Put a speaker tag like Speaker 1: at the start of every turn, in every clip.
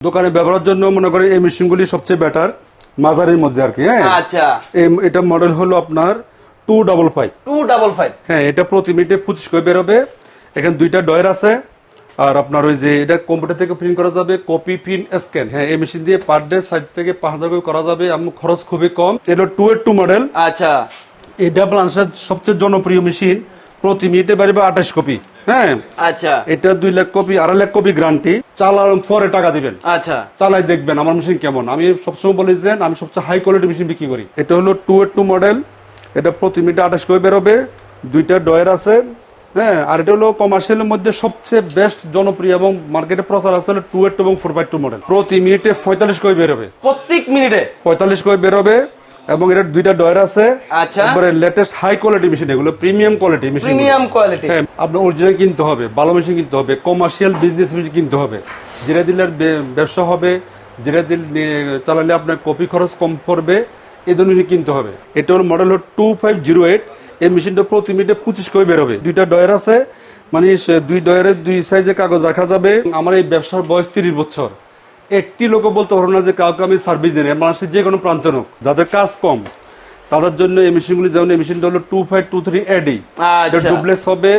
Speaker 1: দোকানে ব্যবহারের জন্য মনে করেন এই মেশিনগুলি সবচেয়ে বেটার মাঝারির মধ্যে আর কি হ্যাঁ?
Speaker 2: আচ্ছা।
Speaker 1: এটা মডেল হলো আপনার two double five
Speaker 2: two double five
Speaker 1: হ্যাঁ এটা প্রতি মিনিটে পঁচিশ করে বেরোবে। এখানে দুইটা ডয়ের আছে। আর আপনার ওই যে এটা কম্পিউটার থেকে প্রিন্ট করা যাবে কপি প্রিন্ট স্ক্যান হ্যাঁ এই মেশিন দিয়ে পার ডে সাইড থেকে পাঁচ হাজার করে করা যাবে। এবং খরচ খুবই কম। এটা টু এর টু মডেল
Speaker 2: আচ্ছা।
Speaker 1: এটা বাংলাদেশের সবচেয়ে জনপ্রিয় মেশিন প্রতি মিনিটে বেরোবে আঠাশ কপি হ্যাঁ।
Speaker 2: আচ্ছা।
Speaker 1: এটা দুই লাখ কপি আড়াই লাখ কপি গ্যারান্টি চালানোর পরে টাকা দিবেন।
Speaker 2: আচ্ছা।
Speaker 1: চালাই দেখবেন আমার মেশিন কেমন। আমি সবসময় বলি যে আমি সবচেয়ে হাই কোয়ালিটি মেশিন বিক্রি করি। এটা হলো টু এর টু মডেল এটা প্রতি মিনিটে আঠাশ করে বেরোবে। দুইটা ডয়ের আছে। হ্যাঁ আর এটা হলো কমার্শিয়ালের মধ্যে সবচেয়ে বেস্ট জনপ্রিয় এবং মার্কেটে প্রচার আছে হলো টু এর টু এবং ফোর বাই টু মডেল প্রতি মিনিটে পঁয়তাল্লিশ করে বেরোবে।
Speaker 2: প্রত্যেক মিনিটে?
Speaker 1: পঁয়তাল্লিশ করে বেরোবে। এবং এটার দুইটা ডয়ের আছে।
Speaker 2: আচ্ছা।
Speaker 1: একবারে লেটেস্ট হাই কোয়ালিটি মেশিন এগুলো premium quality machine
Speaker 2: premium quality
Speaker 1: হ্যাঁ আপনার অরিজিনাল কিনতে হবে ভালো মেশিন কিনতে হবে কমার্শিয়াল বিজনেস মেশিন কিনতে হবে। যেটা দিলে ব্যবসা হবে যেটা দিলে চালালে আপনার কপি খরচ কম পড়বে এই ধরনের মেশিন কিনতে হবে। এটা হলো মডেল হলো টু ফাইভ জিরো এইট এই মেশিনটা প্রতি মিনিটে পঁচিশ করে বেরোবে। দুইটা ডয়ের আছে মানে দুই ডয়ের দুই সাইজে কাগজ রাখা যাবে। আমার এই ব্যবসার বয়স তিরিশ বছর। একটি লোক বলতে পারব না যে কাউকে আমি সার্ভিস দিই মানুষের যে কোনো প্রান্ত হোক। যাদের কাজ কম তাদের জন্য এই মেশিনগুলি যেমন এই মেশিনটা হলো two five two three AD duplex হবে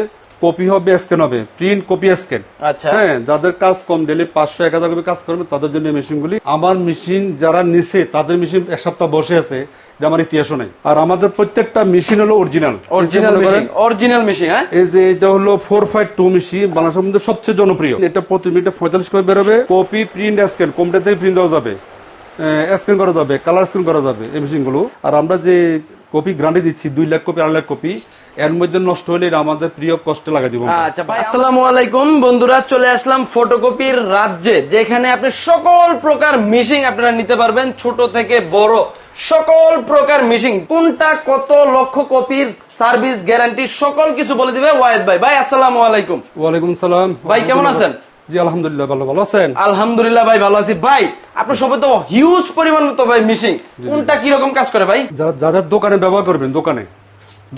Speaker 1: কপি হবে স্ক্যান হবে প্রিন্ট কপি স্ক্যান
Speaker 2: আচ্ছা।
Speaker 1: হ্যাঁ যাদের কাজ কম ডেলি পাঁচশো এক হাজার কপি কাজ করবে তাদের জন্য মেশিনগুলি আমার মেশিন যারা নিছে তাদের মেশিন এক সপ্তাহ বসে আছে আমার ইতিহাসও নাই। আর আমাদের প্রত্যেকটা মেশিন হলো original
Speaker 2: original machine original machine হ্যাঁ?
Speaker 1: এই যে এটা হলো ফোর ফাইভ টু মেশিন বাংলাদেশের মধ্যে সবচেয়ে জনপ্রিয়। এটা প্রতি মিনিটে পঁয়তাল্লিশ করে বেরোবে। কপি প্রিন্ট স্ক্যান কম্পিউটার থেকে প্রিন্ট দেওয়া যাবে। স্ক্যান করা যাবে কালার স্ক্যান করা যাবে এই মেশিনগুলো আর আমরা যে কপি গ্রান্টে দিচ্ছি দুই লাখ কপি আড়াই লাখ কপি। এর মধ্যে নষ্ট হলে আমাদের প্রিয় কষ্টে লাগা দিব।
Speaker 2: আচ্ছা আসসালামু আলাইকুম। বন্ধুরা চলে আসলাম ফটোকপির রাজ্যে যেখানে আপনি সকল প্রকার মিশিং আপনারা নিতে পারবেন ছোট থেকে বড়। সকল প্রকার মিশিং কোনটা কত লক্ষ কপির সার্ভিস গ্যারান্টি সকল কিছু বলে দিবে ওয়াহেদ ভাই। ভাই আসসালামু আলাইকুম।
Speaker 1: ওয়ালাইকুম সালাম।
Speaker 2: ভাই, কেমন আছেন?
Speaker 1: জি আলহামদুলিল্লাহ ভালো ভালো আছেন?
Speaker 2: আলহামদুলিল্লাহ ভাই ভালো আছি। ভাই আপনার তো হিউজ পরিমাণ ভাই মিশিং কোনটা কাজ করে ভাই?
Speaker 1: যাদের দোকানে ব্যবহার করবেন দোকানে।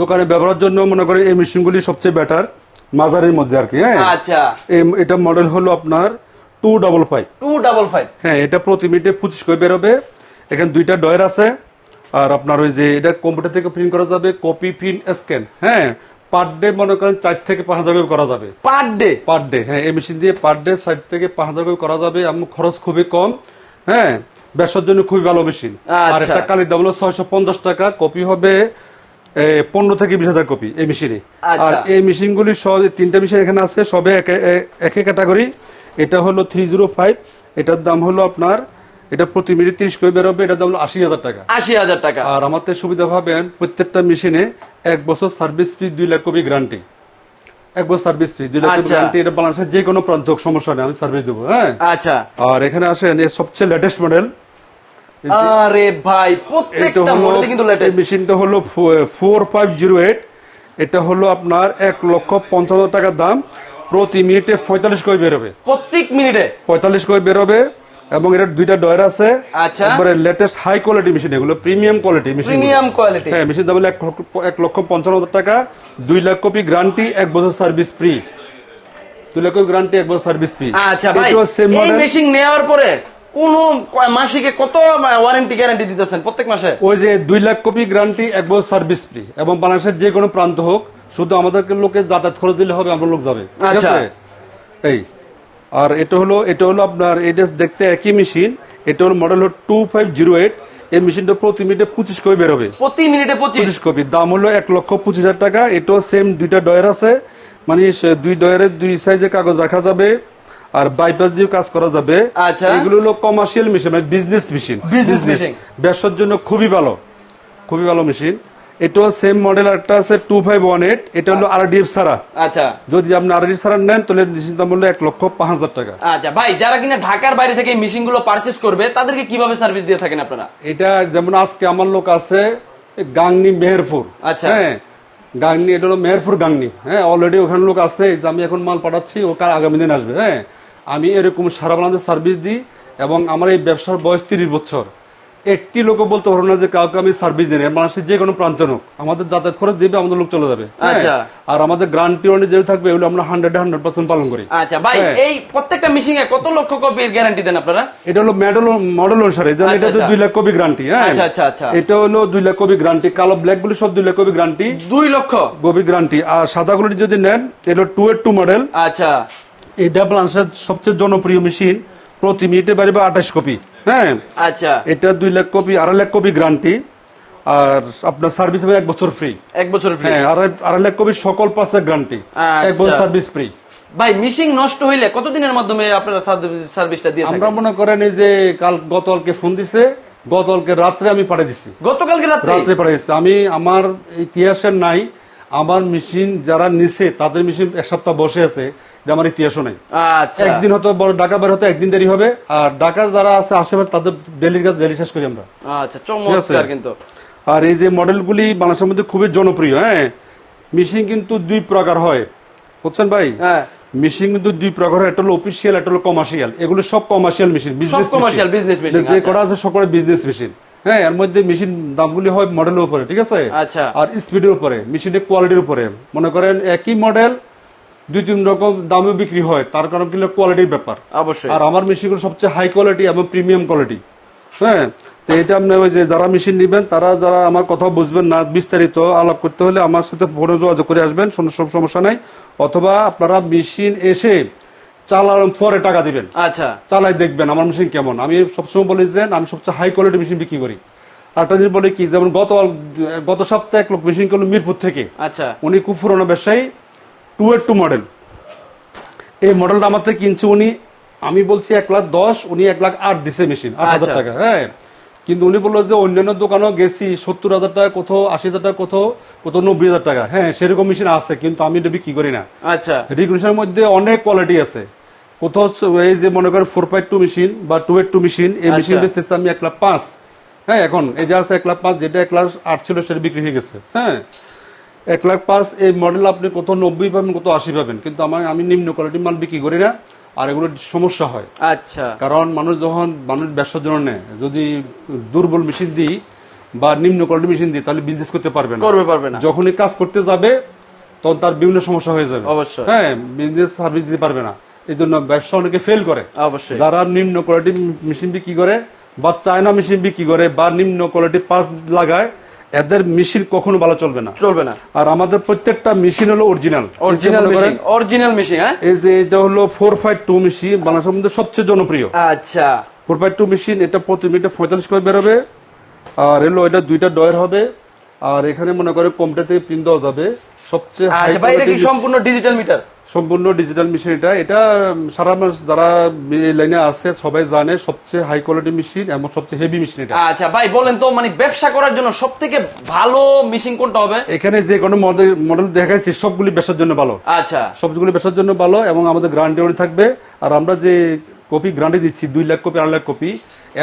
Speaker 1: দোকানে ব্যবহারের জন্য মনে এই মেশিনগুলি সবচেয়ে বেটার মাঝারির মধ্যে আর কি হ্যাঁ?
Speaker 2: আচ্ছা।
Speaker 1: এটা মডেল হলো আপনার two double five
Speaker 2: two double five
Speaker 1: হ্যাঁ এটা প্রতি মিনিটে পঁচিশ করে বেরোবে। এখানে দুইটা ডয়ের আছে। আর আপনার ওই যে এটা কম্পিউটার থেকে প্রিন্ট করা যাবে কপি প্রিন্ট স্ক্যান হ্যাঁ? পার ডে মনে করেন চার থেকে পাঁচ হাজার করা যাবে।
Speaker 2: Per day?
Speaker 1: পার ডে হ্যাঁ এই মেশিন দিয়ে পার ডে সাইড থেকে পাঁচ হাজার করা যাবে। এবং খরচ খুবই কম হ্যাঁ ব্যবসার জন্য খুবই ভালো মেশিন। আর
Speaker 2: আচ্ছা।
Speaker 1: একটা কালির দাম হলো ছয়শো পঞ্চাশ টাকা কপি হবে পনেরো থেকে বিশ হাজার কপি এই মেশিনে।
Speaker 2: আচ্ছা।
Speaker 1: আর এই মেশিনগুলি সব তিনটা মেশিন এখানে আছে সবে একে- ক্যাটাগরি। এটা হলো থ্রি জিরো ফাইভ এটার দাম হলো আপনার এটা প্রতি মিনিট তিরিশ করে বেরোবে এটার দাম আশি হাজার টাকা।
Speaker 2: আশি হাজার টাকা।
Speaker 1: আর আমাদের সুবিধা পাবেন প্রত্যেকটা মেশিনে এক বছর সার্ভিস ফি দুই লাখ কপি গ্যারান্টি এক বছর সার্ভিস ফি দুই লাখ কপি
Speaker 2: আচ্ছা।
Speaker 1: গ্যারান্টি এটা বাংলাদেশের যে কোনো প্রান্ত সমস্যা নেই আমি সার্ভিস দেবো হ্যাঁ?
Speaker 2: আচ্ছা।
Speaker 1: আর এখানে আসেন এর সবচেয়ে লেটেস্ট মডেল
Speaker 2: আরে ভাই
Speaker 1: এটা
Speaker 2: প্রত্যেকটা
Speaker 1: হলো
Speaker 2: মডেল কিন্তু লেটেস্ট
Speaker 1: মেশিনটা হলো ফোর ফাইভ জিরো এইট এটা হলো আপনার এক লক্ষ পঞ্চান্ন টাকার দাম। প্রতি মিনিটে পঁয়তাল্লিশ করে বেরোবে।
Speaker 2: প্রত্যেক মিনিটে
Speaker 1: পঁয়তাল্লিশ করে বেরোবে। এবং এটার দুইটা ডয়ের আছে।
Speaker 2: আচ্ছা।
Speaker 1: একবারে লেটেস্ট হাই কোয়ালিটি মেশিন এগুলো premium quality machine
Speaker 2: premium quality
Speaker 1: হ্যাঁ মেশিন দাম হলো এক লক্ষ- পঞ্চান্ন হাজার টাকা দুই লাখ কপি গ্যারান্টি এক বছর সার্ভিস ফ্রি দুই লাখ কপি গ্যারান্টি এক বছর সার্ভিস ফ্রি
Speaker 2: আচ্ছা ভাই এই মেশিন নেওয়ার পরে কোন মাসিকে কত ওয়ারেন্টি গ্যারান্টি দিতেছেন প্রত্যেক মাসে?
Speaker 1: ওই যে দুই লাখ কপি গ্যারান্টি এক বছর সার্ভিস ফ্রি এবং বাংলাদেশের যে কোনো প্রান্ত হোক শুধু আমাদেরকে লোকে যাতায়াত খরচ দিলে হবে আমরা লোক যাবে।
Speaker 2: আচ্ছা।
Speaker 1: এই আর এটা হলো এটা হলো আপনার এটা দেখতে একই মেশিন এটা হলো মডেল হলো টু ফাইভ জিরো এইট এই মেশিনটা প্রতি মিনিটে পঁচিশ কপি বেরোবে
Speaker 2: প্রতি মিনিটে পঁচিশ?
Speaker 1: পঁচিশ কপি। দাম হলো এক লক্ষ পঁচিশ হাজার টাকা এটাও সেম দুইটা ডয়ের আছে। মানে দুই ডয়ের দুই সাইজে কাগজ রাখা যাবে আর বাইপাস দিয়ে কাজ করা যাবে।
Speaker 2: আচ্ছা।
Speaker 1: এগুলো হলো কমার্শিয়াল মেশিন মানে বিজনেস মেশিন
Speaker 2: বিজনেস মেশিন
Speaker 1: ব্যবসার জন্য খুবই ভালো। খুবই ভালো মেশিন এটাও সেম মডেল একটা আছে টু ফাইভ ওয়ান এইট এটা হলো আর ডিএফ সারা
Speaker 2: আচ্ছা।
Speaker 1: যদি আপনি আর সারা নেন তাহলে মেশিন দাম হলো এক লক্ষ পাঁচ হাজার টাকা।
Speaker 2: আচ্ছা ভাই যারা কিনা ঢাকার বাইরে থেকে মেশিনগুলো পারচেস করবে তাদেরকে কীভাবে সার্ভিস দিয়ে থাকেন আপনারা?
Speaker 1: এটা যেমন আজকে আমার লোক আছে গাংনি মেহেরপুর।
Speaker 2: আচ্ছা।
Speaker 1: হ্যাঁ গাংনি এটা হলো মেহেরপুর গাংনি। হ্যাঁ অলরেডি ওখানে লোক আছে যে আমি এখন মাল পাঠাচ্ছি ও কাল আগামী দিন আসবে। হ্যাঁ আমি এরকম সারা বাংলাদেশ সার্ভিস দিই এবং আমার এই ব্যবসার বয়স তিরিশ বছর। একটি লোক বলতে পারব না যে কাউকে আমি সার্ভিস দিই মানুষের যে কোনো প্রান্ত হোক। আমাদের যাতায়াত খরচ দিবে আমাদের লোক চলে যাবে। হ্যাঁ?
Speaker 2: আচ্ছা।
Speaker 1: আর আমাদের গ্রান্টি ওয়ারেন্টি যেটা থাকবে এগুলো আমরা হান্ড্রেড হান্ড্রেড পার্সেন্ট পালন করি।
Speaker 2: আচ্ছা ভাই
Speaker 1: হ্যাঁ।
Speaker 2: এই প্রত্যেকটা মিশিং এ কত লক্ষ কপির গ্যারান্টি দেন আপনারা?
Speaker 1: এটা হলো মডেল মডেল অনুসারে যেমন
Speaker 2: আচ্ছা,
Speaker 1: এটা তো
Speaker 2: আচ্ছা।
Speaker 1: দুই লাখ কপি গ্রান্টি হ্যাঁ?
Speaker 2: আচ্ছা, আচ্ছা, আচ্ছা।
Speaker 1: এটা হলো দুই লাখ কপি গ্রান্টি কালো ব্ল্যাক গুলি সব দুই লাখ কপি গ্রান্টি
Speaker 2: দুই লক্ষ?
Speaker 1: কপি গ্রান্টি আর সাদা গুলি যদি নেন এটা টু এর টু মডেল
Speaker 2: আচ্ছা।
Speaker 1: এটা বাংলাদেশের সবচেয়ে জনপ্রিয় মেশিন প্রতি মিনিটে বাড়বে আঠাশ কপি। হ্যাঁ?
Speaker 2: আচ্ছা।
Speaker 1: এটা দুই লাখ কপি আড়াই লাখ কপি গ্রান্টি আর আপনার সার্ভিস হবে এক বছর ফ্রি।
Speaker 2: এক বছর ফ্রি।
Speaker 1: হ্যাঁ আড়াই লাখ কপি সকল পাঁচে গ্রান্টি
Speaker 2: আচ্ছা।
Speaker 1: এক বছর সার্ভিস ফ্রি।
Speaker 2: ভাই মিশিং নষ্ট হইলে কতদিনের মাধ্যমে আপনারা সার্ভিসটা দিয়ে
Speaker 1: আমরা মনে করেন এই যে কাল গতকালকে ফোন দিছে গতকালকে রাত্রে আমি পাঠিয়ে দিচ্ছি
Speaker 2: গতকালকে রাত্রে?
Speaker 1: রাত্রে পাঠিয়ে দিচ্ছি আমি আমার ইতিহাসের নাই আমার মেশিন যারা নিছে তাদের মেশিন এক সপ্তাহ বসে আছে। এটা আমার ইতিহাসও নাই।
Speaker 2: আচ্ছা।
Speaker 1: একদিন হয়তো বড় ঢাকা বের হতে একদিন দেরি হবে আর ঢাকা যারা আছে আশেপাশে তাদের ডেলির কাজ ডেলি শেষ করি আমরা।
Speaker 2: আচ্ছা চমৎকার কিন্তু।
Speaker 1: আর এই যে মডেলগুলি বাংলাদেশের মধ্যে খুবই জনপ্রিয় হ্যাঁ? মেশিন কিন্তু দুই প্রকার হয়। বুঝছেন ভাই?
Speaker 2: হ্যাঁ।
Speaker 1: মেশিন কিন্তু দুই প্রকার হয় একটা হলো অফিসিয়াল একটা হলো কমার্শিয়াল এগুলো সব commercial machine business
Speaker 2: commercial, business machine,
Speaker 1: যে
Speaker 2: আচ্ছা।
Speaker 1: করা আছে সকলে বিজনেস মেশিন হ্যাঁ এর মধ্যে মেশিন দামগুলি হয় মডেলের উপরে ঠিক আছে?
Speaker 2: আচ্ছা।
Speaker 1: আর স্পিডের উপরে মেশিনের কোয়ালিটির উপরে। মনে করেন একই মডেল দুই তিন রকম দামে বিক্রি হয়। তার কারণ কি? কোয়ালিটির ব্যাপার।
Speaker 2: অবশ্যই।
Speaker 1: আর আমার মেশিনগুলো সবচেয়ে হাই কোয়ালিটি এবং প্রিমিয়াম কোয়ালিটি হ্যাঁ? তো এটা আপনি ওই যে যারা মেশিন নেবেন তারা যারা আমার কথা বুঝবেন না বিস্তারিত আলাপ করতে হলে আমার সাথে ফোনে যোগাযোগ করে আসবেন সব সমস্যা নাই। অথবা আপনারা মেশিন এসে চালানোর পরে টাকা দিবেন।
Speaker 2: আচ্ছা।
Speaker 1: চালাই দেখবেন আমার মেশিন কেমন। আমি সবসময় বলি যে আমি সবচেয়ে হাই কোয়ালিটি মেশিন বিক্রি করি। আরেকটা জিনিস বলি কি যেমন গত গত সপ্তাহে এক লোক মেশিন করল মিরপুর থেকে।
Speaker 2: আচ্ছা।
Speaker 1: উনি খুব পুরোনো ব্যবসায়ী। টু এর টু মডেল। এই মডেলটা আমার থেকে কিনছে উনি আমি বলছি এক লাখ দশ উনি এক লাখ আট দিছে মেশিন আট হাজার
Speaker 2: আচ্ছা।
Speaker 1: টাকা হ্যাঁ। কিন্তু উনি বলল যে অন্যান্য দোকানেও গেছি সত্তর হাজার টাকা কোথাও আশি হাজার টাকা কোথাও কোথাও নব্বই হাজার টাকা। হ্যাঁ সেরকম মেশিন আছে কিন্তু আমি এটা বিক্রি করি না।
Speaker 2: আচ্ছা।
Speaker 1: রেগুলেশনের মধ্যে অনেক কোয়ালিটি আছে। কোথাও এই যে মনে করেন ফোর পয়েন্ট টু মেশিন বা টু এইট টু মেশিন এই
Speaker 2: আচ্ছা।
Speaker 1: মেশিন বেচতেছে আমি এক লাখ পাঁচ। হ্যাঁ এখন এই যে আছে এক লাখ পাঁচ যেটা এক লাখ আট ছিল সেটা বিক্রি হয়ে গেছে। হ্যাঁ। এক লাখ পাঁচ এই মডেল আপনি কত নব্বই পাবেন কত আশি পাবেন কিন্তু আমার আমি নিম্ন কোয়ালিটির মাল বিক্রি করি না আর এগুলো সমস্যা হয়।
Speaker 2: আচ্ছা।
Speaker 1: কারণ মানুষ যখন মানুষ ব্যবসার জন্য নেয় যদি দুর্বল মেশিন দিই বা নিম্ন কোয়ালিটি মেশিন দিই তাহলে বিজনেস করতে পারবে না।
Speaker 2: করবে পারবে না।
Speaker 1: যখনই কাজ করতে যাবে তখন তার বিভিন্ন সমস্যা হয়ে যাবে।
Speaker 2: অবশ্যই।
Speaker 1: হ্যাঁ বিজনেস সার্ভিস দিতে পারবে না। এই জন্য ব্যবসা অনেকে ফেল করে।
Speaker 2: অবশ্যই।
Speaker 1: যারা নিম্ন কোয়ালিটি মেশিন বিক্রি করে বা চায়না মেশিন বিক্রি করে বা নিম্ন কোয়ালিটি পাস লাগায় এদের মেশিন কখনো ভালো চলবে না।
Speaker 2: চলবে না।
Speaker 1: আর আমাদের প্রত্যেকটা মেশিন হলো original
Speaker 2: original machine original machine হ্যাঁ?
Speaker 1: এই যে এটা হলো ফোর ফাইভ টু মেশিন বাংলাদেশের মধ্যে সবচেয়ে জনপ্রিয়।
Speaker 2: আচ্ছা।
Speaker 1: ফোর ফাইভ টু মেশিন এটা প্রতি মিনিটে পঁয়তাল্লিশ করে বেরোবে। আর এলো এটা দুইটা ডয়ের হবে। আর এখানে মনে করে কমটা থেকে প্রিন্ট দেওয়া যাবে। সবচেয়ে
Speaker 2: আচ্ছা ভাই এটা কি সম্পূর্ণ ডিজিটাল মিটার
Speaker 1: সম্পূর্ণ ডিজিটাল মেশিন এটা। এটা সারা যারা এই লাইনে আছে সবাই জানে সবচেয়ে হাই কোয়ালিটি মেশিন এবং সবচেয়ে হেভি মেশিন এটা।
Speaker 2: আচ্ছা ভাই বলেন তো মানে ব্যবসা করার জন্য ভালো মেশিন কোনটা হবে?
Speaker 1: এখানে যে কোনো মডেল মডেল দেখাইছি সবগুলি বেচার জন্য ভালো।
Speaker 2: আচ্ছা।
Speaker 1: সবগুলি বেচার জন্য ভালো এবং আমাদের গ্যারান্টি থাকবে। আর আমরা যে কপি গ্যারান্টি দিচ্ছি দুই লাখ কপি আড়াই লাখ কপি।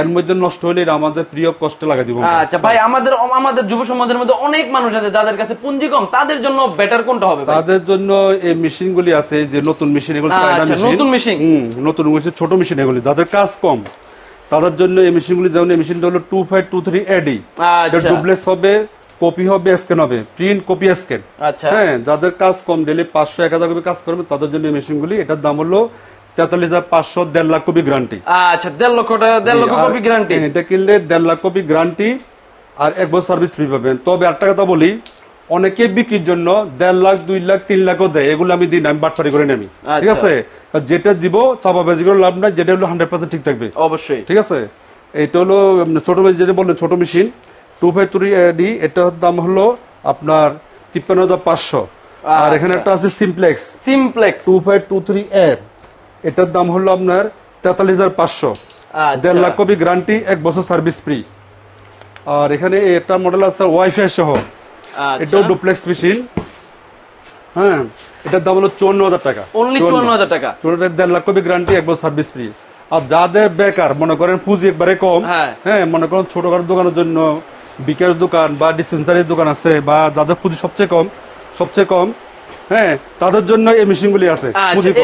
Speaker 1: এর মধ্যে নষ্ট হলে এটা আমাদের প্রিয় কষ্টে লাগা দিব।
Speaker 2: আচ্ছা ভাই আমাদের আমাদের যুব সমাজের মধ্যে অনেক মানুষ আছে যাদের কাছে পুঁজি কম। তাদের জন্য বেটার কোনটা হবে
Speaker 1: তাদের জন্য এই মেশিন গুলি আছে যে নতুন মেশিন এগুলো
Speaker 2: আচ্ছা,
Speaker 1: চায়না মেশিন।
Speaker 2: নতুন।
Speaker 1: নতুন মেশিন ছোট মেশিন এগুলি যাদের কাজ কম। তাদের জন্য এই মেশিন গুলি যেমন এই মেশিনটা হলো two five two three AD.
Speaker 2: আচ্ছা।
Speaker 1: ডুপ্লেক্স হবে কপি হবে স্ক্যান হবে প্রিন্ট কপি স্ক্যান।
Speaker 2: আচ্ছা।
Speaker 1: হ্যাঁ যাদের কাজ কম ডেলি পাঁচশো এক হাজার কপি কাজ করবে তাদের জন্য এই মেশিন গুলি এটার দাম হলো তেতাল্লিশ হাজার পাঁচশো দেড় লাখ কপি গ্যারান্টি
Speaker 2: আচ্ছা দেড় লক্ষ টাকা দেড় লক্ষ কপি গ্যারান্টি
Speaker 1: এটা কিনলে দেড় লাখ কপি গ্যারান্টি আর এক বছর সার্ভিস ফ্রি পাবেন। তবে একটা কথা বলি অনেকে বিক্রির জন্য দেড় লাখ দুই লাখ তিন লাখও দেয়। এগুলো আমি দিন আমি বাটপারি করে নেমি। ঠিক
Speaker 2: আচ্ছা।
Speaker 1: আছে? যেটা দিব চাপাবাজি করে লাভ নাই যেটা হলো হান্ড্রেড পার্সেন্ট ঠিক থাকবে।
Speaker 2: অবশ্যই।
Speaker 1: ঠিক আছে? এটা হলো ছোট মেশিন যেটা বললেন ছোট machine two five three D এটার দাম হলো আপনার তিপ্পান্ন হাজার পাঁচশো। আর এখানে
Speaker 2: আচ্ছা।
Speaker 1: একটা আছে simplex
Speaker 2: simplex
Speaker 1: two five two three এর এটার দাম হলো আপনার তেতাল্লিশ হাজার পাঁচশো। দেড় লাখ কপি গ্যারান্টি এক বছর সার্ভিস ফ্রি। আর এখানে একটা মডেল আছে ওয়াইফাই সহ।
Speaker 2: আচ্ছা।
Speaker 1: এটাও ডুপ্লেক্স মেশিন। হ্যাঁ এটার দাম হলো চুয়ান্ন হাজার টাকা।
Speaker 2: চুয়ান্ন। হাজার টাকা?
Speaker 1: চুয়ান্ন দেড় লাখ কপি গ্যারান্টি এক বছর সার্ভিস ফ্রি। আর যাদের বেকার মনে করেন পুঁজি একবারে কম
Speaker 2: হ্যাঁ।
Speaker 1: হ্যাঁ মনে করেন ছোটখাটো দোকানের জন্য বিকাশ দোকান বা ডিসপেন্সারির দোকান আছে বা যাদের পুঁজি সবচেয়ে কম সবচেয়ে কম হ্যাঁ তাদের জন্য এই মেশিন গুলি আছে
Speaker 2: আচ্ছা এই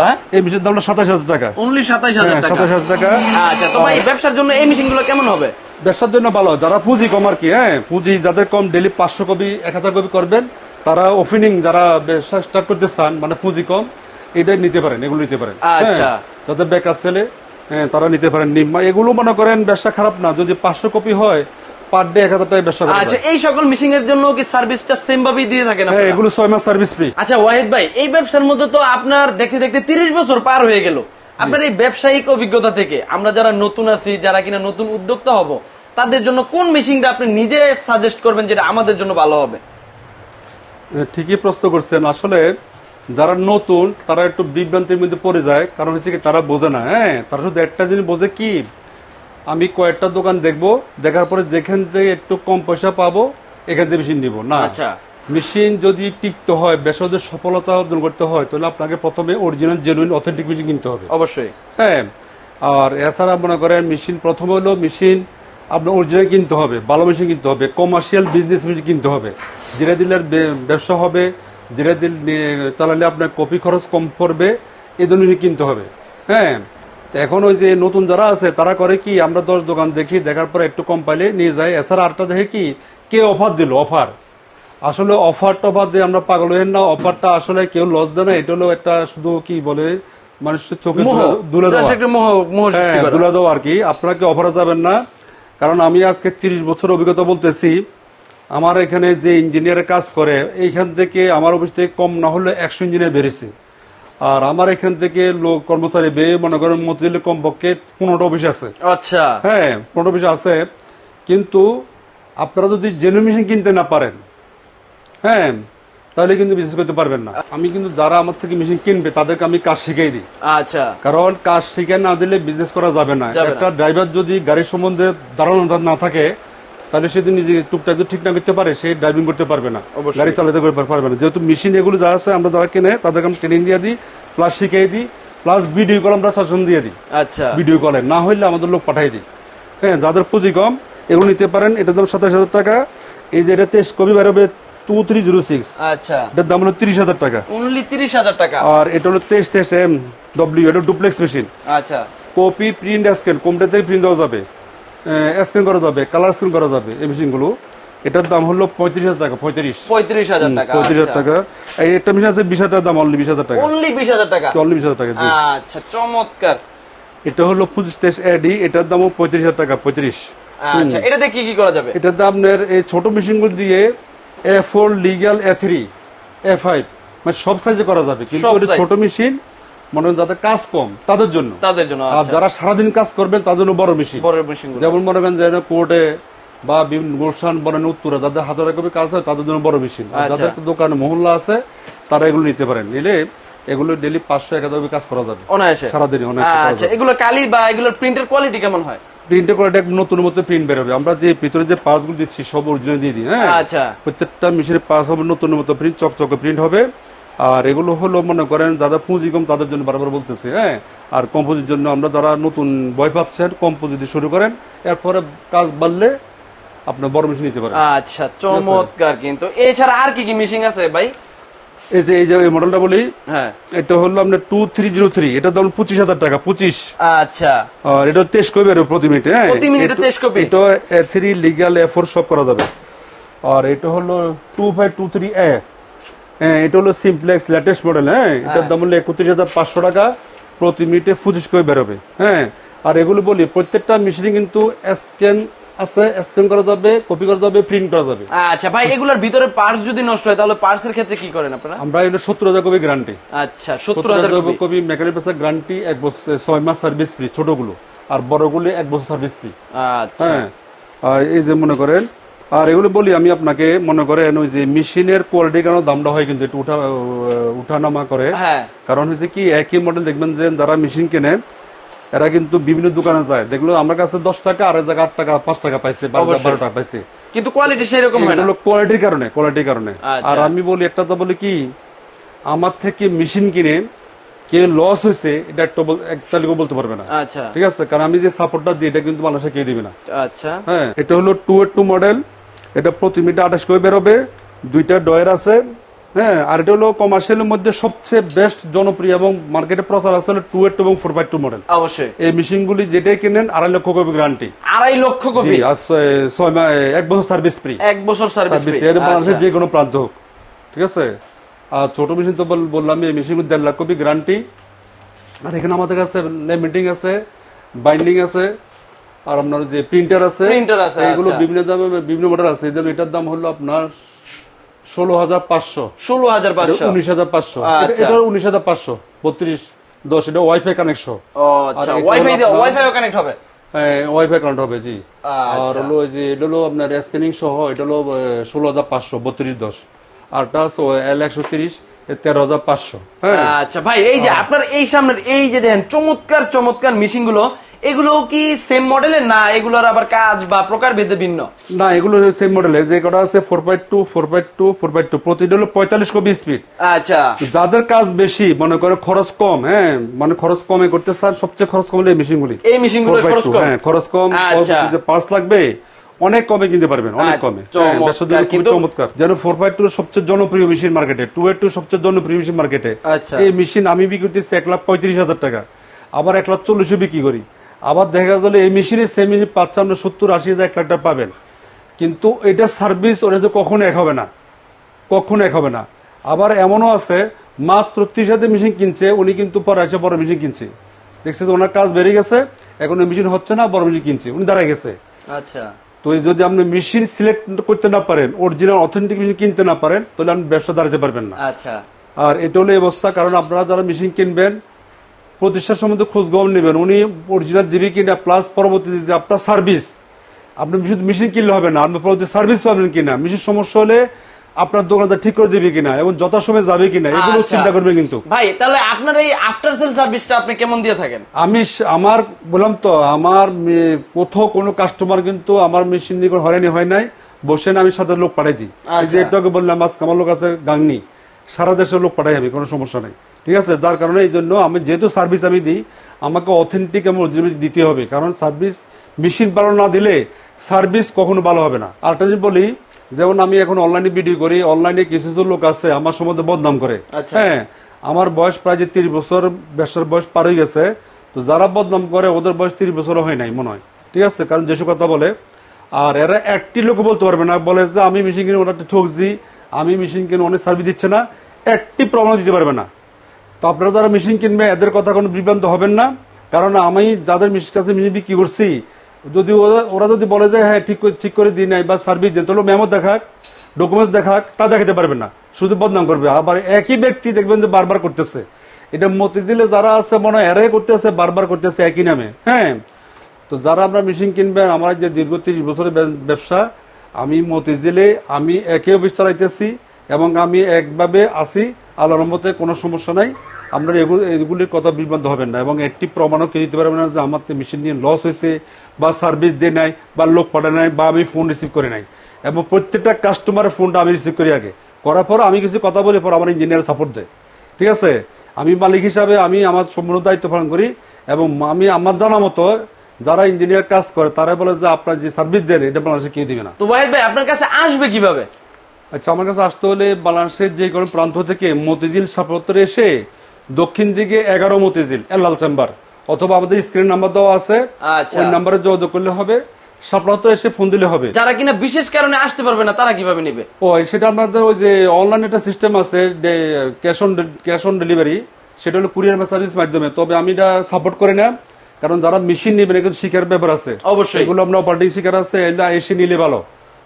Speaker 2: হ্যাঁ?
Speaker 1: এই মেশিন দাম সাতাশ হাজার টাকা।
Speaker 2: অনলি সাতাইশ হাজার
Speaker 1: হ্যাঁ সাতাশ হাজার টাকা।
Speaker 2: আচ্ছা তো ভাই ব্যবসার জন্য এই কেমন হবে?
Speaker 1: ব্যবসার জন্য ভালো। যারা পুঁজি কম আর কি হ্যাঁ পুঁজি যাদের কম ডেলি পাঁচশো কপি এক হাজার কপি করবেন তারা ওপেনিং যারা ব্যবসা স্টার্ট করতে চান মানে পুঁজি কম এটাই নিতে পারেন এগুলো নিতে পারেন।
Speaker 2: আচ্ছা।
Speaker 1: হ্যাঁ, যাদের বেকার ছেলে হ্যাঁ, তারা নিতে পারেন। নিম্মা এগুলো মনে করেন ব্যবসা খারাপ না। যদি পাঁচশো কপি হয় পার ডে এক হাজার টাকা ব্যবসা করা
Speaker 2: আচ্ছা এই সকল মিশিং এর জন্য কি সার্ভিসটা সেম ভাবেই দিয়ে থাকেন
Speaker 1: হ্যাঁ এগুলো ছয় মাস সার্ভিস ফ্রি
Speaker 2: আচ্ছা ওয়াহিদ ভাই এই ব্যবসার মধ্যে তো আপনার দেখতে দেখতে তিরিশ বছর পার হয়ে গেল। আপনার এই ব্যবসায়িক অভিজ্ঞতা থেকে আমরা যারা নতুন আছি যারা কিনা নতুন উদ্যোক্তা হব তাদের জন্য কোন মেশিনটা আপনি নিজে সাজেস্ট করবেন যেটা আমাদের জন্য ভালো হবে?
Speaker 1: ঠিকই প্রশ্ন করছেন। আসলে যারা নতুন তারা একটু বিভ্রান্তির মধ্যে পড়ে যায়। কারণ হচ্ছে কি তারা বোঝে না। হ্যাঁ তারা শুধু একটা জিনিস বোঝে কি? আমি কয়েকটা দোকান দেখব দেখার পরে যেখান থেকে একটু কম পয়সা পাবো এখান থেকে মেশিন নিব। না
Speaker 2: আচ্ছা।
Speaker 1: মেশিন যদি টিকতে হয় ব্যবসাদের সফলতা অর্জন করতে হয় তাহলে আপনাকে প্রথমে অরিজিনাল জেনুইন অথেন্টিক মেশিন কিনতে হবে।
Speaker 2: অবশ্যই।
Speaker 1: হ্যাঁ আর এছাড়া মনে করেন মেশিন প্রথম হলো মেশিন আপনার অরিজিনাল কিনতে হবে ভালো মেশিন কিনতে হবে কমার্শিয়াল বিজনেস মেশিন কিনতে হবে। যেটা দিলে ব্যবসা হবে যেটা দিলে চালালে আপনার কপি খরচ কম পড়বে এই জন্য কিনতে হবে। হ্যাঁ এখন ওই যে নতুন যারা আছে তারা করে কি আমরা দশ দোকান দেখি দেখার পরে একটু কম পাইলে নিয়ে যায় এছাড়া আরটা দেখে কি কে অফার দিল অফার আসলে অফার টফার দিয়ে আমরা পাগল হই না অফারটা আসলে কেউ লস দেয় না এটা হলো একটা শুধু কি বলে মানুষের চোখে
Speaker 2: Just
Speaker 1: দেওয়া। হ্যাঁ। দুলা দাও আর কি। আপনাকে অফারে যাবেন না? কারণ আমি আজকে তিরিশ বছর অভিজ্ঞতা বলতেছি আমার এখানে যে ইঞ্জিনিয়ার কাজ করে এইখান থেকে আমার অফিস থেকে কম না হলে একশো ইঞ্জিনিয়ার বেড়েছে আর আমার এখান থেকে লোক কর্মচারী বেয়ে মনে করেন মতিলে কমপক্ষে পনেরোটা অফিস আছে।
Speaker 2: আচ্ছা।
Speaker 1: হ্যাঁ পনেরো অফিস আছে। কিন্তু আপনারা যদি জেনু মেশিন কিনতে না পারেন হ্যাঁ তাহলে কিন্তু বিশেষ করতে পারবেন না। আমি কিন্তু যারা আমার থেকে মেশিন কিনবে তাদেরকে আমি কাজ শিখিয়ে দিই।
Speaker 2: আচ্ছা।
Speaker 1: কারণ কাজ শিখে না দিলে বিজনেস করা যাবে না। একটা ড্রাইভার যদি গাড়ির সম্বন্ধে ধারণা না থাকে তাহলে সেদিন নিজে টুকটাক যদি ঠিক না করতে পারে সে ড্রাইভিং করতে পারবে না। গাড়ি চালাতে করতে পারবে না। যেহেতু মেশিন এগুলো যা আছে আমরা যারা কিনে তাদেরকে আমি ট্রেনিং দিয়ে দিই প্লাস শিখিয়ে দিই প্লাস ভিডিও কল আমরা শাসন দিয়ে দিই।
Speaker 2: আচ্ছা।
Speaker 1: ভিডিও কলে না হইলে আমাদের লোক পাঠাই দিই। হ্যাঁ যাদের পুঁজি কম এগুলো নিতে পারেন। এটার দাম সাতাশ হাজার টাকা। এই যে এটা তেইশ কবি বেরোবে টু থ্রি জিরো সিক্স
Speaker 2: আচ্ছা।
Speaker 1: এটার দাম হলো তিরিশ হাজার টাকা।
Speaker 2: অনলি তিরিশ হাজার টাকা?
Speaker 1: আর এটা হলো তেইশ তেইশ এম ডব্লিউ এটা ডুপ্লেক্স মেশিন
Speaker 2: আচ্ছা।
Speaker 1: কপি প্রিন্ট স্ক্যান কম্পিউটার থেকে প্রিন্ট দেওয়া যাবে? স্ক্যান করা যাবে কালার স্ক্যান করা যাবে এই মেশিনগুলো এটার দাম হলো পঁয়ত্রিশ হাজার টাকা পঁয়ত্রিশ।
Speaker 2: পঁয়ত্রিশ হাজার টাকা
Speaker 1: পঁয়ত্রিশ হাজার টাকা। এই একটা মেশিন আছে বিশ হাজার দাম অনলি বিশ হাজার টাকা।
Speaker 2: অনলি বিশ হাজার টাকা?
Speaker 1: অনলি বিশ হাজার টাকা
Speaker 2: আচ্ছা চমৎকার।
Speaker 1: এটা হলো পঁচিশ এডি এটার দামও পঁয়ত্রিশ হাজার টাকা পঁয়ত্রিশ।
Speaker 2: আচ্ছা এটাতে কি কি করা যাবে?
Speaker 1: এটার দাম আপনার এই ছোট মেশিনগুলো দিয়ে A four legal A three A five মানে সব সাইজে করা যাবে। কিন্তু। ছোট মেশিন মনে হয় যাদের কাজ কম তাদের জন্য।
Speaker 2: তাদের জন্য
Speaker 1: আর
Speaker 2: আচ্ছা।
Speaker 1: যারা সারাদিন কাজ করবেন তাদের জন্য বড় মেশিন
Speaker 2: বড় মেশিন
Speaker 1: যেমন মনে করেন কোর্টে বা বিভিন্ন গুলশান উত্তরে যাদের হাজার কপি কাজ হয় তাদের জন্য বড় মেশিন
Speaker 2: আচ্ছা।
Speaker 1: যাদের দোকানে মহল্লা আছে তারা এগুলো নিতে পারেন। নিলে এগুলো ডেলি পাঁচশো এক হাজার কাজ করা যাবে।
Speaker 2: অনায়াসে।
Speaker 1: সারাদিনে
Speaker 2: আচ্ছা এগুলো কালি বা এগুলোর প্রিন্টের কোয়ালিটি কেমন হয়?
Speaker 1: প্রিন্টে করে একটা নতুন মতো প্রিন্ট বেরোবে আমরা যে ভিতরে যে পাসগুলো দিচ্ছি সব অরিজিনাল দিয়ে দিই হ্যাঁ?
Speaker 2: আচ্ছা।
Speaker 1: প্রত্যেকটা মেশিনের পাস হবে নতুন মতো প্রিন্ট চকচকে প্রিন্ট হবে। আর এগুলো হলো মনে করেন যারা পুঁজি কম তাদের জন্য বারবার বলতেছি হ্যাঁ? আর কম পুঁজির জন্য আমরা যারা নতুন বই পাচ্ছেন কম পুঁজি দিয়ে শুরু করেন এরপরে কাজ বাড়লে আপনার বড় মেশিন নিতে পারেন।
Speaker 2: আচ্ছা চমৎকার কিন্তু। এছাড়া আর কি কি মেশিন আছে ভাই?
Speaker 1: এই যে এই যে মডেলটা বলি
Speaker 2: হ্যাঁ।
Speaker 1: এটা হলো আপনার টু থ্রি জিরো থ্রি এটা দাম পঁচিশ হাজার টাকা পঁচিশ।
Speaker 2: আচ্ছা।
Speaker 1: আর এটা তেইশ কপি বেরোবে প্রতি মিনিটে হ্যাঁ?
Speaker 2: প্রতি মিনিটে 23 কপি?
Speaker 1: এটা A three legal A four সব করা যাবে। আর এটা হলো two five two three A এটা হলো সিমপ্লেক্স লেটেস্ট মডেল হ্যাঁ? এটার দাম হলো একত্রিশ হাজার পাঁচশো টাকা প্রতি মিনিটে পঁচিশ কপি বেরোবে হ্যাঁ? আর এগুলো বলি প্রত্যেকটা মেশিনে কিন্তু স্ক্যান আছে স্ক্যান করা যাবে কপি করা যাবে প্রিন্ট করা যাবে।
Speaker 2: আচ্ছা ভাই এগুলোর ভিতরে পার্টস যদি নষ্ট হয় তাহলে পার্টস এর ক্ষেত্রে কি করেন আপনারা?
Speaker 1: আমরা এটা সত্তর হাজার কপি গ্যারান্টি
Speaker 2: আচ্ছা সত্তর হাজার কপি।
Speaker 1: কপি মেকানিক পেসা গ্যারান্টি এক বছর ছয় মাস সার্ভিস ফ্রি ছোটগুলো। আর বড়গুলো এক বছর সার্ভিস ফ্রি
Speaker 2: আচ্ছা।
Speaker 1: হ্যাঁ? এই যে মনে করেন আর এগুলো বলি আমি আপনাকে মনে করেন ওই যে মেশিনের কোয়ালিটি কারণ দামটা হয় কিন্তু একটু উঠা উঠানামা করে।
Speaker 2: হ্যাঁ।
Speaker 1: কারণ হচ্ছে কি একই মডেল দেখবেন যে যারা মেশিন কেনে এরা কিন্তু বিভিন্ন দোকানে যায়। দেখল আমার কাছে দশ টাকা আর এক জায়গায় আট টাকা পাঁচ টাকা পাইছে। বারো টাকা পাইছে।
Speaker 2: কিন্তু কোয়ালিটি সেরকম হয় না।
Speaker 1: কোয়ালিটির কারণে কোয়ালিটির কারণে।
Speaker 2: আচ্ছা।
Speaker 1: আর আমি বলি একটা তো বলি কি আমার থেকে মেশিন কিনে কে লস হয়েছে এটা একটা বল- এক তালিকা বলতে পারবে না।
Speaker 2: আচ্ছা।
Speaker 1: ঠিক আছে? কারণ আমি যে সাপোর্টটা দিই এটা কিন্তু মানুষে কে দিবে না।
Speaker 2: আচ্ছা।
Speaker 1: হ্যাঁ এটা হলো টু এর টু মডেল এটা প্রতি মিনিটে আঠাশ করে বেরোবে দুইটা ডয়ের আছে হ্যাঁ আর এটা হলো কমার্শিয়ালের মধ্যে সবচেয়ে বেস্ট জনপ্রিয় এবং মার্কেটে প্রচার আছে টু এইট এবং ফোর বাই টু মডেল
Speaker 2: অবশ্যই।
Speaker 1: এই মেশিনগুলি যেটাই কেনেন আড়াই লক্ষ কপি গ্যারান্টি
Speaker 2: আড়াই লক্ষ কপি?
Speaker 1: ছয়- ছয় মা- এক বছর সার্ভিস ফ্রি
Speaker 2: এক বছর সার্ভিস
Speaker 1: এর বাংলাদেশের যে কোনো প্রান্ত হোক। ঠিক আছে? আর ছোট মেশিন তো বললাম এই মেশিনগুলো দেড় লাখ কপি গ্যারান্টি আর এখানে আমাদের কাছে লেমিটিং আছে বাইন্ডিং আছে আর আপনার যে প্রিন্টার আছে
Speaker 2: Printer আছে,
Speaker 1: এগুলো
Speaker 2: আচ্ছা।
Speaker 1: বিভিন্ন দামে বিভিন্ন মডেল আছে। যেমন এটার দাম হলো আপনার ষোলো হাজার পাঁচশো।
Speaker 2: ষোলো হাজার পাঁচশো।
Speaker 1: উনিশ হাজার পাঁচশো।
Speaker 2: আচ্ছা।
Speaker 1: এটা উনিশ হাজার পাঁচশো। বত্রিশ দশ এটা wifi connection
Speaker 2: wifi wifi connect হবে?
Speaker 1: ওয়াইফাই কানেক্ট হবে জি।
Speaker 2: আচ্ছা।
Speaker 1: আর হলো যে এটা হলো আপনার স্ক্যানিং সহ এটা হলো ষোলো হাজার পাঁচশো বত্রিশ দশ। আরটা এল একশো তিরিশ তেরো হাজার পাঁচশো। হ্যাঁ।
Speaker 2: আচ্ছা ভাই এই যে আপনার এই সামনের এই যে দেখেন চমৎকার চমৎকার মেশিনগুলো এগুলো কি সেম মডেলের না এগুলোর আবার কাজ বা প্রকার ভেদে ভিন্ন?
Speaker 1: না এগুলো সেম মডেলে যে কটা আছে four point two four point two four point two প্রতিটা হলো পঁয়তাল্লিশ কপি স্পিড
Speaker 2: আচ্ছা।
Speaker 1: যাদের কাজ বেশি মনে করে খরচ কম হ্যাঁ মানে খরচ কমে করতে চান সবচেয়ে খরচ কম হলো এই মেশিনগুলি।
Speaker 2: এই মেশিনগুলোর
Speaker 1: 4x2,
Speaker 2: খরচ কম?
Speaker 1: হ্যাঁ খরচ কম
Speaker 2: আচ্ছা।
Speaker 1: পার্স লাগবে অনেক কমে কিনতে পারবেন অনেক
Speaker 2: আচ্ছা,
Speaker 1: কমে।
Speaker 2: চমৎকার,
Speaker 1: হ্যাঁ, যেন ফোর পয়েন্ট টু সবচেয়ে জনপ্রিয় মেশিন মার্কেটে টু এর টু সবচেয়ে জনপ্রিয় মেশিন মার্কেটে
Speaker 2: আচ্ছা।
Speaker 1: এই মেশিন আমি বিক্রি করতেছি এক লাখ পঁয়ত্রিশ হাজার টাকা। আবার এক লাখ চল্লিশে বিক্রি করি। আবার দেখা গেল এই মেশিনে সেম মেশিন পাঁচপান্ন সত্তর আশি হাজার এক লাখ টাকা পাবেন। কিন্তু এটা সার্ভিস ওটা তো কখনো এক হবে না। কখনো এক হবে না। আবার এমনও আছে মাত্র ত্রিশ হাজার মেশিন কিনছে উনি কিন্তু পরে এসে বড় মেশিন কিনছে। দেখছে যে ওনার কাজ বেড়ে গেছে এখন মেশিন হচ্ছে না বড় মেশিন কিনছে উনি দাঁড়ায় গেছে।
Speaker 2: আচ্ছা।
Speaker 1: তো যদি আপনি মেশিন সিলেক্ট করতে না পারেন অরিজিনাল অথেন্টিক মেশিন কিনতে না পারেন তাহলে আপনি ব্যবসা দাঁড়াতে পারবেন না।
Speaker 2: আচ্ছা।
Speaker 1: আর এটা হলো অবস্থা কারণ আপনারা যারা মেশিন কিনবেন প্রতিষ্ঠার সম্বন্ধে খোঁজ গম নেবেন উনি অরিজিনাল দিবে কিনা প্লাস পরবর্তীতে যে আপনার সার্ভিস আপনি শুধু মেশিন কিনলে হবে না আপনি পরবর্তী সার্ভিস পাবেন কিনা। মেশিন সমস্যা হলে আপনার দোকানদার ঠিক করে দিবে কিনা এবং যথাসময়ে যাবে কিনা এগুলো
Speaker 2: আচ্ছা।
Speaker 1: চিন্তা করবে কিন্তু।
Speaker 2: ভাই তাহলে আপনার এই আফটার সেল সার্ভিসটা আপনি কেমন দিয়ে থাকেন?
Speaker 1: আমি আমার বললাম তো আমার কোথাও কোনো কাস্টমার কিন্তু আমার মেশিন নিয়ে হয়রানি হয় নাই বসে না আমি সাথে লোক পাঠাই দিই। এই যে
Speaker 2: আচ্ছা।
Speaker 1: একটু আগে বললাম আজকে আমার লোক আছে গাংনি সারা দেশের লোক পাঠাই আমি কোনো সমস্যা নেই। ঠিক আছে? যার কারণে এই জন্য আমি যেহেতু সার্ভিস আমি দিই আমাকে অথেন্টিক এবং অরিজিনাল দিতে হবে। কারণ সার্ভিস মেশিন ভালো না দিলে সার্ভিস কখনো ভালো হবে না। জিনিস বলি যেমন আমি এখন অনলাইনে ভিডিও করি অনলাইনে কিছু কিছু লোক আছে আমার সম্বন্ধে বদনাম করে।
Speaker 2: আচ্ছা।
Speaker 1: হ্যাঁ আমার বয়স প্রায় যে তিরিশ বছর ব্যবসার বয়স পার হয়ে গেছে তো যারা বদনাম করে ওদের বয়স তিরিশ বছর হয় নাই মনে হয়। ঠিক আছে? কারণ যেসব কথা বলে। আর এরা একটি লোক বলতে পারবে না বলে যে আমি মেশিন কিনে ওটা ঠকছি আমি মেশিন কিনে অনেক সার্ভিস দিচ্ছে না একটি প্রমাণ দিতে পারবে না। তো আপনারা যারা মেশিন কিনবে এদের কথা কোনো বিভ্রান্ত হবেন না কারণ আমি যাদের মেশিন কাছে মেশিন বিক্রি করছি যদি ওরা- যদি বলে যে হ্যাঁ ঠিক ঠিক করে দিই নাই বা সার্ভিস দেন, তাহলে মেমো দেখাক ডকুমেন্টস দেখাক, তা দেখাতে পারবে না। শুধু বদনাম করবে। আবার একই ব্যক্তি দেখবেন যে বারবার করতেছে। এটা মতিঝিলে যারা আছে, মনে হয় এরাই করতেছে, বারবার করতেছে একই নামে। হ্যাঁ? তো যারা আমরা মেশিন কিনবেন, আমার যে দীর্ঘ তিরিশ বছরের ব্যবসা, আমি মতিঝিলে, আমি একে অফিস চালাইতেছি এবং আমি একভাবে আছি। আল্লাহর রহমতে কোনো সমস্যা নাই। আপনারা এগুলো এগুলির কথা বিভ্রান্ত হবেন না এবং একটি প্রমাণও কেউ দিতে পারবেন না যে আমার মেশিন নিয়ে লস হয়েছে বা সার্ভিস দিয়ে নাই বা লোক পাঠায় নাই বা আমি ফোন রিসিভ করে নাই। এবং প্রত্যেকটা কাস্টমারের ফোনটা আমি রিসিভ করি আগে। করার পর আমি কিছু কথা বলি পর আমার ইঞ্জিনিয়ার সাপোর্ট দেয়। ঠিক আছে? আমি মালিক হিসাবে আমি আমার সম্পূর্ণ দায়িত্ব পালন করি এবং আমি আমার জানা মতো যারা ইঞ্জিনিয়ার কাজ করে তারা বলে যে আপনার যে সার্ভিস দেন এটা বাংলাদেশে কেউ দিবে না।
Speaker 2: তো ওয়াহিদ ভাই আপনার কাছে আসবে কীভাবে?
Speaker 1: আচ্ছা আমার কাছে আসতে হলে বাংলাদেশের যে কোনো প্রান্ত থেকে মতিঝিল সাপত্তরে এসে দক্ষিণ দিকে এগারো মতিঝিল এলাল চেম্বার। অথবা আমাদের স্ক্রিন নাম্বার দেওয়া আছে।
Speaker 2: আচ্ছা।
Speaker 1: ওই নাম্বারে যোগাযোগ করলে হবে। সাপড়াতে এসে ফোন দিলে হবে।
Speaker 2: যারা কিনা বিশেষ কারণে আসতে পারবে না তারা কীভাবে নেবে?
Speaker 1: ও সেটা আপনাদের ওই যে অনলাইন একটা সিস্টেম আছে cash on cash on delivery সেটা হলো কুরিয়ার সার্ভিস মাধ্যমে। তবে আমি এটা সাপোর্ট করে না কারণ যারা মেশিন নেবেন এগুলো শিকার ব্যাপার আছে।
Speaker 2: অবশ্যই।
Speaker 1: এগুলো আপনার অপারেটিং শিকার আছে এটা এসে নিলে ভালো।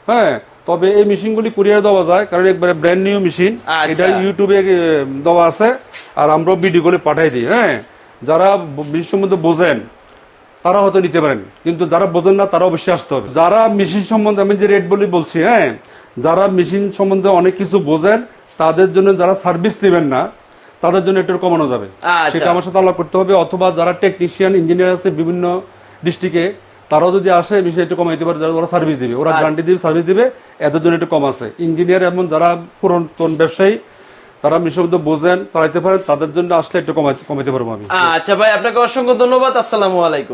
Speaker 1: হ্যাঁ তবে এই মেশিনগুলি কুরিয়ার দেওয়া যায় কারণ একবারে ব্র্যান্ড নিউ মেশিন। এটা ইউটিউবে দেওয়া আছে আর আমরা ভিডিও করে পাঠাই দিই হ্যাঁ? যারা মেশিন সম্বন্ধে বোঝেন তারা হয়তো নিতে পারেন। কিন্তু যারা বোঝেন না তারা অবশ্যই আসতে হবে। যারা মেশিন সম্বন্ধে আমি যে রেট বলি বলছি হ্যাঁ? যারা মেশিন সম্বন্ধে অনেক কিছু বোঝেন তাদের জন্য যারা সার্ভিস নেবেন না তাদের জন্য একটু কমানো যাবে।
Speaker 2: আচ্ছা।
Speaker 1: সেটা আমার সাথে আলাপ করতে হবে অথবা যারা টেকনিশিয়ান ইঞ্জিনিয়ার আছে বিভিন্ন ডিস্ট্রিক্টে তারাও যদি আসে বিষয় একটু কমাইতে পারে ওরা সার্ভিস দিবে। ওরা গ্যারান্টি দিবে সার্ভিস দিবে এদের জন্য একটু কম আছে। ইঞ্জিনিয়ার এমন যারা পুরাতন ব্যবসায়ী তারা মিশব্দ বোঝেন চালাইতে পারেন তাদের জন্য আসলে একটু কমাই- কমাইতে পারব আমি।
Speaker 2: আচ্ছা ভাই আপনাকে অসংখ্য ধন্যবাদ আসসালামু আলাইকুম।